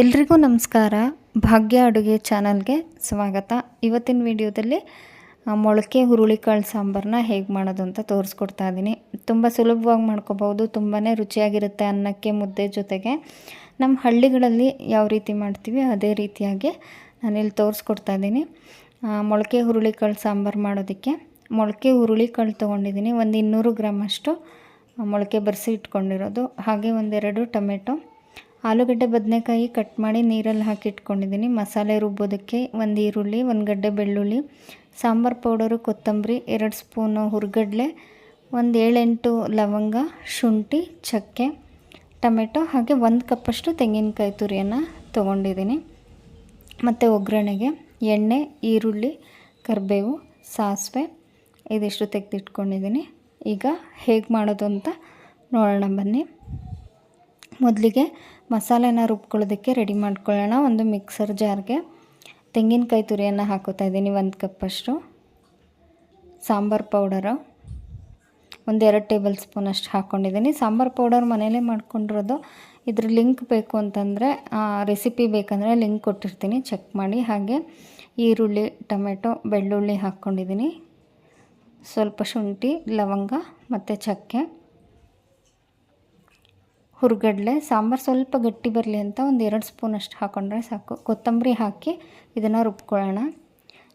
ಎಲ್ರಿಗೂ ನಮಸ್ಕಾರ. ಭಾಗ್ಯ ಅಡುಗೆ ಚಾನಲ್ಗೆ ಸ್ವಾಗತ. ಇವತ್ತಿನ ವಿಡಿಯೋದಲ್ಲಿ ಮೊಳಕೆ ಹುರುಳಿಕಾಳು ಸಾಂಬಾರನ್ನ ಹೇಗೆ ಮಾಡೋದು ಅಂತ ತೋರಿಸ್ಕೊಡ್ತಾ ಇದ್ದೀನಿ ತುಂಬ ಸುಲಭವಾಗಿ ಮಾಡ್ಕೋಬೋದು ತುಂಬಾ ರುಚಿಯಾಗಿರುತ್ತೆ ಅನ್ನಕ್ಕೆ ಮುದ್ದೆ ಜೊತೆಗೆ. ನಮ್ಮ ಹಳ್ಳಿಗಳಲ್ಲಿ ಯಾವ ರೀತಿ ಮಾಡ್ತೀವಿ, ಅದೇ ರೀತಿಯಾಗಿ ನಾನಿಲ್ಲಿ ತೋರಿಸ್ಕೊಡ್ತಾ ಇದ್ದೀನಿ ಮೊಳಕೆ ಹುರುಳಿಕಾಳು ಸಾಂಬಾರು ಮಾಡೋದಕ್ಕೆ. ಮೊಳಕೆ ಹುರುಳಿಕಾಳು ತೊಗೊಂಡಿದ್ದೀನಿ ಒಂದು ಇನ್ನೂರು ಗ್ರಾಮಷ್ಟು ಮೊಳಕೆ ಬರೆಸಿ ಇಟ್ಕೊಂಡಿರೋದು. ಹಾಗೆ ಒಂದೆರಡು ಟೊಮೆಟೊ ಆಲೂಗಡ್ಡೆ ಬದನೆಕಾಯಿ ಕಟ್ ಮಾಡಿ ನೀರಲ್ಲಿ ಹಾಕಿ ಇಟ್ಕೊಂಡಿದ್ದೀನಿ ಮಸಾಲೆ ರುಬ್ಬೋದಕ್ಕೆ ಒಂದು ಈರುಳ್ಳಿ, ಒಂದು ಗಡ್ಡೆ ಬೆಳ್ಳುಳ್ಳಿ, ಸಾಂಬಾರು ಪೌಡರು, ಕೊತ್ತಂಬರಿ, ಎರಡು ಸ್ಪೂನು ಹುರ್ಗಡ್ಲೆ, ಒಂದು ಏಳೆಂಟು ಲವಂಗ, ಶುಂಠಿ, ಚಕ್ಕೆ, ಟೊಮೆಟೊ ಹಾಗೆ ಒಂದು ಕಪ್ಪಷ್ಟು ತೆಂಗಿನಕಾಯಿ ತುರಿಯನ್ನು ತೊಗೊಂಡಿದ್ದೀನಿ. ಮತ್ತು ಒಗ್ಗರಣೆಗೆ ಎಣ್ಣೆ, ಈರುಳ್ಳಿ, ಕರಿಬೇವು, ಸಾಸಿವೆ ಇದಿಷ್ಟು ತೆಗೆದಿಟ್ಕೊಂಡಿದ್ದೀನಿ. ಈಗ ಹೇಗೆ ಮಾಡೋದು ಅಂತ ನೋಡೋಣ ಬನ್ನಿ. ಮೊದಲಿಗೆ ಮಸಾಲೆನ ರುಬ್ಕೊಳ್ಳೋದಕ್ಕೆ ರೆಡಿ ಮಾಡ್ಕೊಳ್ಳೋಣ ಒಂದು ಮಿಕ್ಸರ್ ಜಾರ್ಗೆ ತೆಂಗಿನಕಾಯಿ ತುರಿಯನ್ನು ಹಾಕೋತಾ ಇದ್ದೀನಿ ಒಂದು ಕಪ್ಪಷ್ಟು ಸಾಂಬಾರು ಪೌಡರು ಒಂದು ಎರಡು ಟೇಬಲ್ ಸ್ಪೂನ್ ಅಷ್ಟು ಹಾಕ್ಕೊಂಡಿದ್ದೀನಿ ಸಾಂಬಾರು ಪೌಡರ್ ಮನೇಲೇ ಮಾಡ್ಕೊಂಡಿರೋದು. ಇದ್ರ ಲಿಂಕ್ ಬೇಕು ಅಂತಂದರೆ ರೆಸಿಪಿ ಬೇಕಂದರೆ ಲಿಂಕ್ ಕೊಟ್ಟಿರ್ತೀನಿ. ಚೆಕ್ ಮಾಡಿ. ಹಾಗೆ ಈರುಳ್ಳಿ, ಟೊಮೆಟೊ, ಬೆಳ್ಳುಳ್ಳಿ ಹಾಕ್ಕೊಂಡಿದ್ದೀನಿ ಸ್ವಲ್ಪ ಶುಂಠಿ, ಲವಂಗ ಮತ್ತು ಚಕ್ಕೆ. ಹುರ್ಗಡ್ಲೆ, ಸಾಂಬಾರು ಸ್ವಲ್ಪ ಗಟ್ಟಿ ಬರಲಿ ಅಂತ ಒಂದು ಎರಡು ಸ್ಪೂನ್ ಅಷ್ಟು ಹಾಕ್ಕೊಂಡ್ರೆ ಸಾಕು. ಕೊತ್ತಂಬರಿ ಹಾಕಿ ಇದನ್ನು ರುಬ್ಕೊಳ್ಳೋಣ.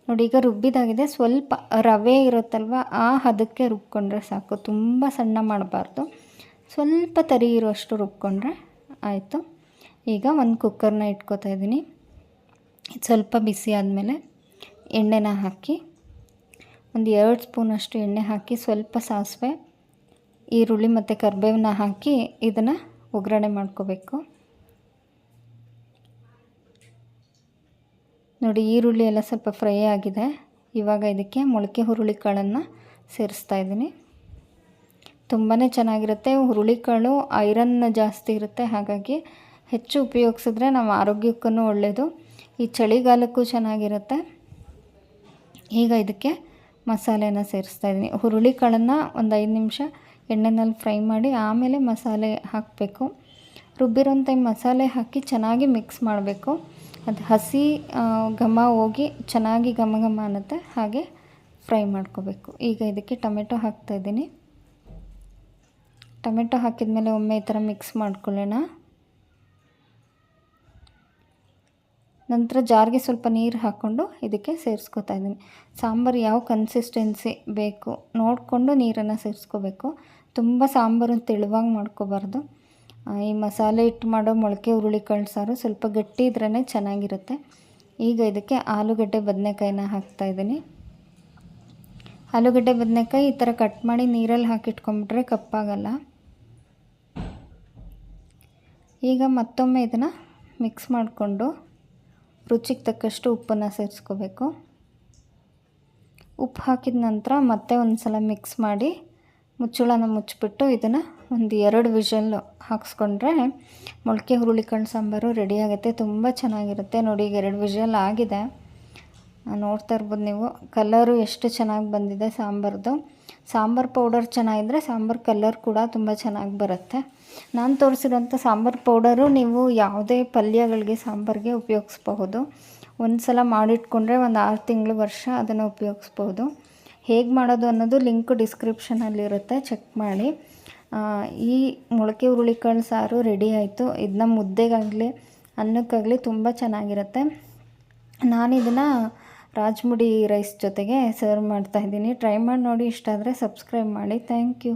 ನೋಡಿ, ಈಗ ರುಬ್ಬಿದಾಗಿದೆ. ಸ್ವಲ್ಪ ರವೆ ಇರುತ್ತಲ್ವ, ಆ ಹದಕ್ಕೆ ರುಬ್ಕೊಂಡ್ರೆ ಸಾಕು. ತುಂಬ ಸಣ್ಣ ಮಾಡಬಾರ್ದು. ಸ್ವಲ್ಪ ತರಿ ಇರುವಷ್ಟು ರುಬ್ಕೊಂಡ್ರೆ ಆಯಿತು. ಈಗ ಒಂದು ಕುಕ್ಕರ್ನ ಇಟ್ಕೋತಾ ಇದ್ದೀನಿ ಸ್ವಲ್ಪ ಬಿಸಿ ಆದಮೇಲೆ ಎಣ್ಣೆನ ಹಾಕಿ ಒಂದು ಎರಡು ಸ್ಪೂನಷ್ಟು ಎಣ್ಣೆ ಹಾಕಿ ಸ್ವಲ್ಪ ಸಾಸಿವೆ, ಈರುಳ್ಳಿ ಮತ್ತು ಕರಿಬೇವನ್ನ ಹಾಕಿ ಇದನ್ನು ಒಗ್ಗರಣೆ ಮಾಡ್ಕೋಬೇಕು. ನೋಡಿ, ಈರುಳ್ಳಿ ಎಲ್ಲ ಸ್ವಲ್ಪ ಫ್ರೈ ಆಗಿದೆ. ಇವಾಗ ಇದಕ್ಕೆ ಮೊಳಕೆ ಹುರುಳಿ ಕಾಳನ್ನು ಸೇರಿಸ್ತಾ ಇದ್ದೀನಿ. ತುಂಬಾ ಚೆನ್ನಾಗಿರುತ್ತೆ. ಹುರುಳಿಕಾಳು ಐರನ್ ಜಾಸ್ತಿ ಇರುತ್ತೆ. ಹಾಗಾಗಿ ಹೆಚ್ಚು ಉಪಯೋಗಿಸಿದ್ರೆ ನಮ್ಮ ಆರೋಗ್ಯಕ್ಕೂ ಒಳ್ಳೆಯದು ಈ ಚಳಿಗಾಲಕ್ಕೂ ಚೆನ್ನಾಗಿರುತ್ತೆ. ಈಗ ಇದಕ್ಕೆ ಮಸಾಲೆನ ಸೇರಿಸ್ತಾ ಇದ್ದೀನಿ. ಹುರುಳಿಕಾಳನ್ನು ಒಂದು ಐದು ನಿಮಿಷ ಎಣ್ಣೆನಲ್ಲಿ ಫ್ರೈ ಮಾಡಿ ಆಮೇಲೆ ಮಸಾಲೆ ಹಾಕಬೇಕು. ರುಬ್ಬಿರೋಂಥ ಮಸಾಲೆ ಹಾಕಿ ಚೆನ್ನಾಗಿ ಮಿಕ್ಸ್ ಮಾಡಬೇಕು. ಅದು ಹಸಿ ಘಮ ಹೋಗಿ ಚೆನ್ನಾಗಿ ಘಮ ಘಮ ಅನ್ನತ್ತೆ, ಹಾಗೆ ಫ್ರೈ ಮಾಡ್ಕೋಬೇಕು. ಈಗ ಇದಕ್ಕೆ ಟೊಮೆಟೊ ಹಾಕ್ತಾಯಿದ್ದೀನಿ ಟೊಮೆಟೊ ಹಾಕಿದ ಮೇಲೆ ಒಮ್ಮೆ ಈ ಥರ ಮಿಕ್ಸ್ ಮಾಡ್ಕೊಳ್ಳೋಣ. ನಂತರ ಜಾರಿಗೆ ಸ್ವಲ್ಪ ನೀರು ಹಾಕ್ಕೊಂಡು ಇದಕ್ಕೆ ಸೇರಿಸ್ಕೊತಾ ಇದ್ದೀನಿ. ಸಾಂಬಾರು ಯಾವ ಕನ್ಸಿಸ್ಟೆನ್ಸಿ ಬೇಕು ನೋಡಿಕೊಂಡು ನೀರನ್ನು ಸೇರಿಸ್ಕೋಬೇಕು. ತುಂಬ ಸಾಂಬಾರು ತೆಳುವಾಗಿ ಮಾಡ್ಕೋಬಾರ್ದು. ಈ ಮಸಾಲೆ ಇಟ್ಟು ಮಾಡೋ ಮೊಳಕೆ ಹುರುಳಿ ಸಾರು ಸ್ವಲ್ಪ ಗಟ್ಟಿ ಇದ್ರೇ ಚೆನ್ನಾಗಿರುತ್ತೆ. ಈಗ ಇದಕ್ಕೆ ಆಲೂಗಡ್ಡೆ ಬದನೆಕಾಯಿನ ಹಾಕ್ತಾಯಿದ್ದೀನಿ ಆಲೂಗಡ್ಡೆ ಬದನೆಕಾಯಿ ಈ ಥರ ಕಟ್ ಮಾಡಿ ನೀರಲ್ಲಿ ಹಾಕಿಟ್ಕೊಂಬಿಟ್ರೆ ಕಪ್ಪಾಗಲ್ಲ. ಈಗ ಮತ್ತೊಮ್ಮೆ ಇದನ್ನು ಮಿಕ್ಸ್ ಮಾಡಿಕೊಂಡು ರುಚಿಗೆ ತಕ್ಕಷ್ಟು ಉಪ್ಪನ್ನು ಸೇರಿಸ್ಕೋಬೇಕು. ಉಪ್ಪು ಹಾಕಿದ ನಂತರ ಮತ್ತೆ ಒಂದು ಸಲ ಮಿಕ್ಸ್ ಮಾಡಿ ಮುಚ್ಚಳನ ಮುಚ್ಚಿಬಿಟ್ಟು ಇದನ್ನು ಒಂದು ಎರಡು ವಿಷಲ್ಲು ಹಾಕ್ಸ್ಕೊಂಡ್ರೆ ಮೊಳಕೆ ಹುರುಳಿಕಾಳು ಸಾಂಬಾರು ರೆಡಿ ಆಗುತ್ತೆ. ತುಂಬ ಚೆನ್ನಾಗಿರುತ್ತೆ. ನೋಡಿ ಈಗ ಎರಡು ವಿಷಲ್ ಆಗಿದೆ. ನೋಡ್ತಾ ಇರ್ಬೋದು ನೀವು. ಕಲರು ಎಷ್ಟು ಚೆನ್ನಾಗಿ ಬಂದಿದೆ ಸಾಂಬಾರ್ದು. ಸಾಂಬಾರು ಪೌಡರ್ ಚೆನ್ನಾಗಿದ್ದರೆ ಸಾಂಬಾರು ಕಲರ್ ಕೂಡ ತುಂಬ ಚೆನ್ನಾಗಿ ಬರುತ್ತೆ. ನಾನು ತೋರಿಸಿರೋಂಥ ಸಾಂಬಾರು ಪೌಡರು ನೀವು ಯಾವುದೇ ಪಲ್ಯಗಳಿಗೆ ಸಾಂಬಾರಿಗೆ ಉಪಯೋಗಿಸ್ಬಹುದು. ಒಂದು ಸಲ ಮಾಡಿಟ್ಕೊಂಡ್ರೆ ಒಂದು ಆರು ತಿಂಗಳು ವರ್ಷ ಅದನ್ನು ಉಪಯೋಗಿಸ್ಬೋದು ಹೇಗೆ ಮಾಡೋದು ಅನ್ನೋದು ಲಿಂಕ್ ಡಿಸ್ಕ್ರಿಪ್ಷನಲ್ಲಿರುತ್ತೆ ಚೆಕ್ ಮಾಡಿ. ಈ ಮೊಳಕೆ ಹುರುಳಿಕಾಳು ಸಾರು ರೆಡಿ ಆಯಿತು. ಇದನ್ನ ಮುದ್ದೆಗಾಗಲಿ, ಅನ್ನಕ್ಕಾಗಲಿ ತುಂಬ ಚೆನ್ನಾಗಿರುತ್ತೆ. ನಾನು ಇದನ್ನು ರಾಜ್ಮುಡಿ ರೈಸ್ ಜೊತೆಗೆ ಸರ್ವ್ ಮಾಡ್ತಾಯಿದ್ದೀನಿ ಟ್ರೈ ಮಾಡಿ ನೋಡಿ, ಇಷ್ಟ ಆದರೆ ಸಬ್ಸ್ಕ್ರೈಬ್ ಮಾಡಿ. Thank you.